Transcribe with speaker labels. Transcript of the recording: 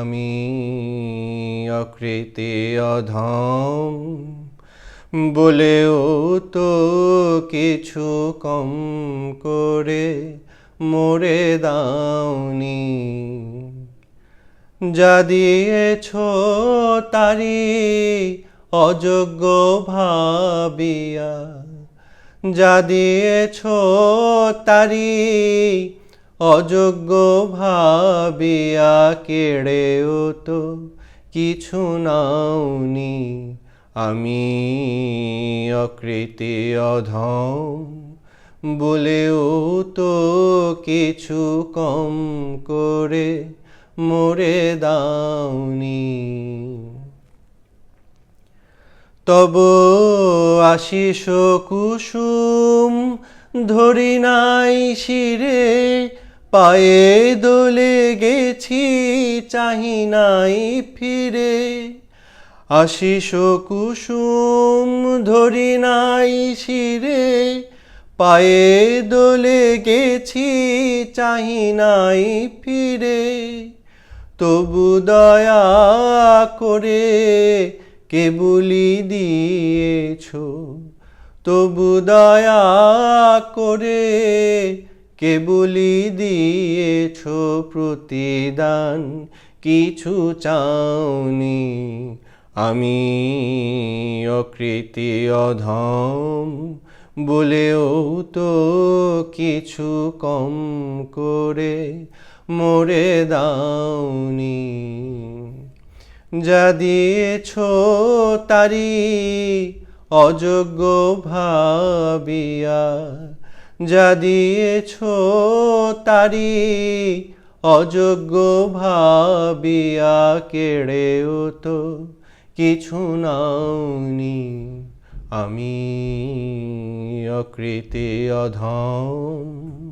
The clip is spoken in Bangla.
Speaker 1: আমি অকৃতি অধম। বলেও তো কিছু কম করে মোরে দাওনি। যা দিয়েছ তারি অযোগ্য ভাবিয়া, যা দিয়েছ তারি অযোগ্য ভাবিয়া কেড়েও তো কিছু নাওনি, আমি অকৃতি অধম। বলেও তো কিছু কম করে মোরে দাওনি। তব আশিস কুসুম, ধরি নাই শিরে পায়ে দোলে গেছি, চাহি নাই ফিরে। আশিস কুসুম ধরি নাই শিরে। পায়ে দোলে গেছি, চাহি নাই ফিরে। তবু দয়া করে কেবলি দিয়েছ? তবু দয়া করে কেবলি দিয়েছ প্রতিদান, কিছু চাওনি। আমি অকৃতি অধম, বলেও তো কিছু কম করে মোরে দাওনি। যা দিয়েছ তারি অযোগ্য ভাবিয়া যা দিয়েছ তারি অযোগ্য ভাবিয়া কেড়েও তো। কিছু নাওনি আমি অকৃতি অধম।